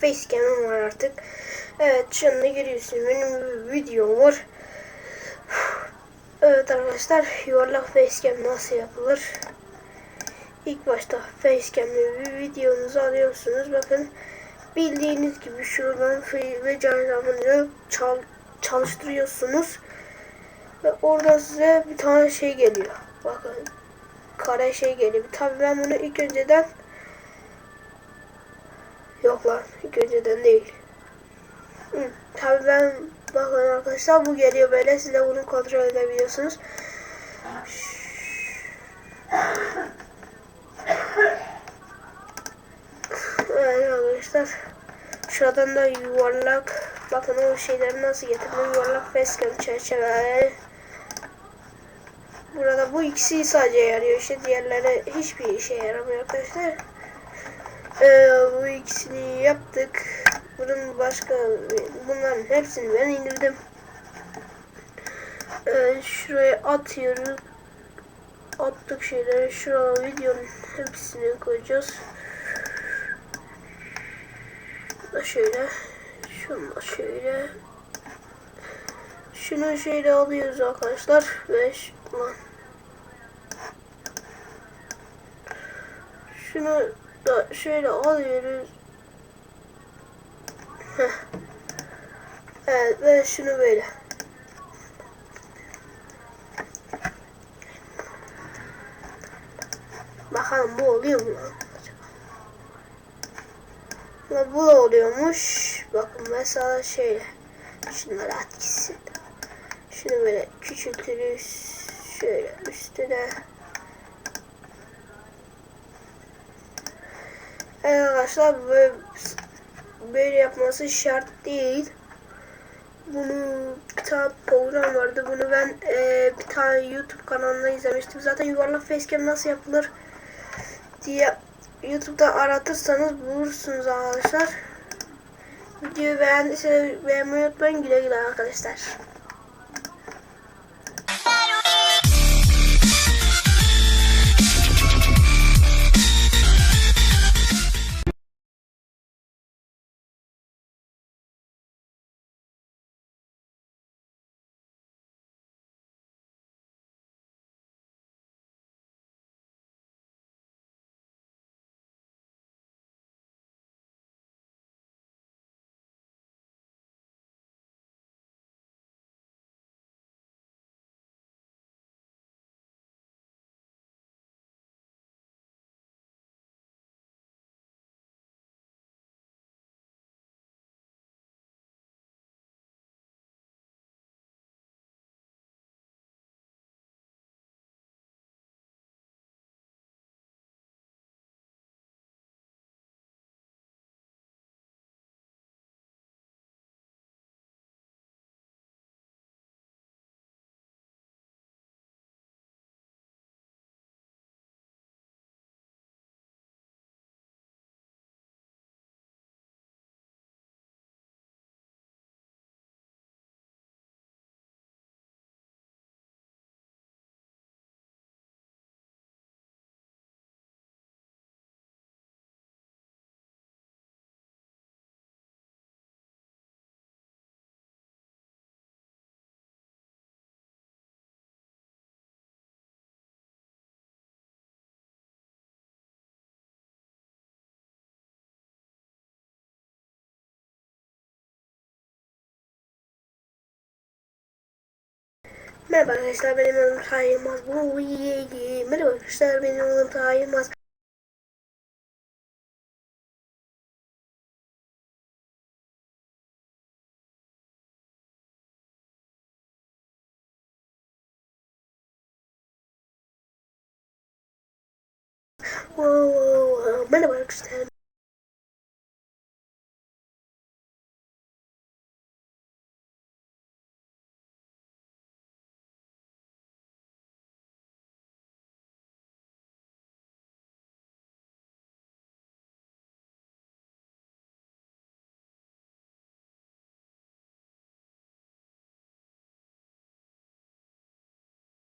facecam'im var artık. Evet şu anda görüyorsun benim videom var. Evet arkadaşlar yuvarlak facecam nasıl yapılır? İlk başta facecam'li bir videonuzu alıyorsunuz. Bakın bildiğiniz gibi şuradan ve canavarını çal çalıştırıyorsunuz. Ve orada size bir tane şey geliyor. Bakın kare şey geliyor. Tabii ben bunu ilk önceden yok lan önceden değil. Hı, tabii ben bakın arkadaşlar bu geliyor böyle siz de bunu kontrol edebiliyorsunuz. Evet arkadaşlar şuradan da yuvarlak bakın o şeyleri nasıl getirdim yuvarlak facecam çerçeve Burada bu ikisi sadece yarıyor. İşte diğerleri hiçbir işe yaramıyor arkadaşlar. Ee, bu ikisini yaptık. Bunun başka bunların hepsini ben indirdim. Ee, şuraya atıyoruz. Attık şeyleri. Şuraya videonun hepsini koyacağız. Da şöyle. Şunu şöyle. Şunu şöyle alıyoruz arkadaşlar. Ve. Şunu da şöyle alıyoruz. Evet ve şunu böyle. Bakalım bu oluyor mu lan? Acaba? Bu oluyormuş. Bakın mesela şöyle. Şunları at gitsin. Şunu böyle küçültürüz. Şöyle üstüne. Evet arkadaşlar böyle yapması şart değil. Bunu bir tane program vardı. Bunu ben e, bir tane YouTube kanalında izlemiştim. Zaten yuvarlak facecam nasıl yapılır diye YouTube'da aratırsanız bulursunuz arkadaşlar. Videoyu beğendiyseniz beğenmeyi unutmayın. Güle güle arkadaşlar. Merhaba arkadaşlar benim adım Taha Yılmaz. Bu iyi Merhaba arkadaşlar benim adım Taha Yılmaz. Merhaba arkadaşlar.